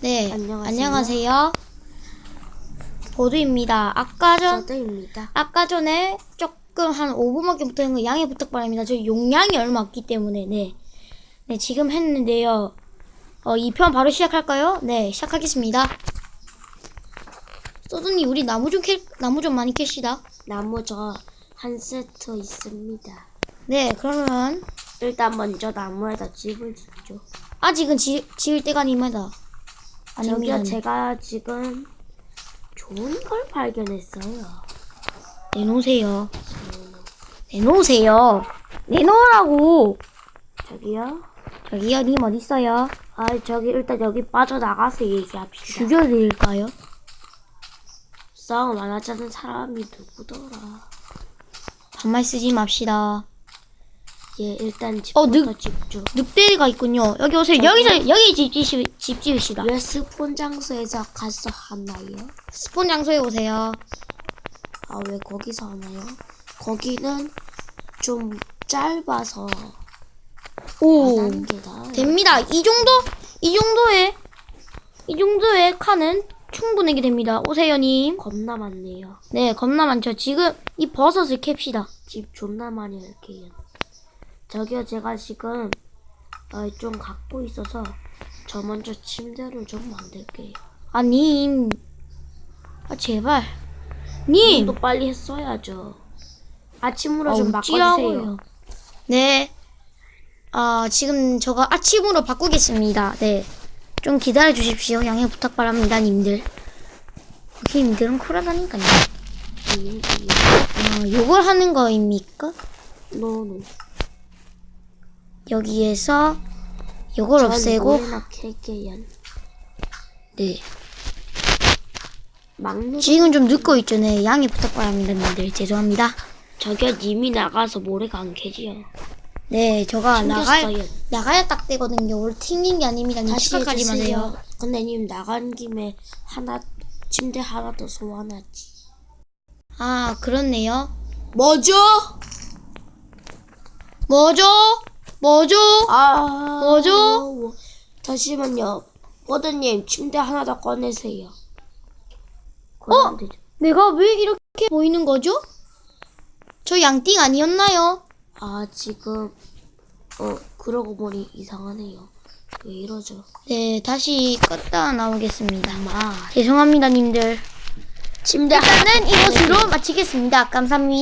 네, 안녕하세요. 안녕하세요. 보드입니다. 아까 전 저도입니다. 아까 전에 조금 한 5분밖에 못하는 거 양해 부탁바랍니다. 저 용량이 얼마 없기 때문에 네, 네 지금 했는데요. 어, 2편 바로 시작할까요? 네, 시작하겠습니다. 소드님 우리 나무 좀 캐, 나무 좀 많이 캐시다. 나무 저 한 세트 있습니다. 네, 그러면 일단 먼저 나무에다 집을 짓죠. 아직은 지, 지을 때가 아닙니다. 저기요, 제가 지금 좋은 걸 발견했어요. 내놓으세요. 내놓으세요. 내놓으라고. 저기요. 저기요, 님 어딨어요? 아, 저기 일단 여기 빠져나가서 얘기합시다. 죽여드릴까요? 싸움 안 하자는 사람이 누구더라. 반말 쓰지 맙시다. 예, 일단 어, 집부터 늑- 짓죠. 늑대가 있군요. 여기 오세요. 여기서, 여기 집, 지시, 집 지으시다. 왜 스폰 장소에서 가서 하나요? 스폰 장소에 오세요. 아, 왜 거기서 하나요? 거기는 좀 짧아서 오. 됩니다. 이 정도, 이 정도의, 이 정도의 칸은 충분하게 됩니다. 오세요, 님. 겁나 많네요. 네, 겁나 많죠. 지금 이 버섯을 캡시다. 집 존나 많이 할게요. 저기요, 제가 지금 어, 좀 갖고 있어서 저 먼저 침대를 좀 만들게요. 아, 님. 아, 제발. 님. 또 빨리 했어야죠. 아침으로 아, 좀. 바꿔주세요. 네. 아, 지금 저가 아침으로 바꾸겠습니다. 네. 좀 기다려 주십시오. 양해 부탁 바랍니다, 님들. 님들은 쿨하다니까요. 예, 예. 어, 요걸 하는 거입니까? 노노. 여기에서 요걸 없애고. 네. 막루. 지금 좀 늦고 있죠. 네. 양해 부탁 바랍니다, 님들. 죄송합니다. 저기요, 님이 나가서 모래가 안 캐지요. 네, 저가 나가야, 튕겼어요. 나가야 딱 되거든요. 오늘 튕긴 게 아닙니다. 님 해주세요. 마세요. 근데 님 나간 김에 하나 침대 하나 더 소환하지. 아, 그렇네요. 뭐죠? 뭐죠? 뭐죠? 아 뭐죠? 잠시만요. 버드님 침대 하나 더 꺼내세요. 어? 되죠. 내가 왜 이렇게 보이는 거죠? 저 양띵 아니었나요? 아 지금 어 그러고 보니 이상하네요. 왜 이러죠? 네, 다시 껐다 나오겠습니다. 죄송합니다, 님들. 침대 일단은 이것으로 마치겠습니다. 감사합니다.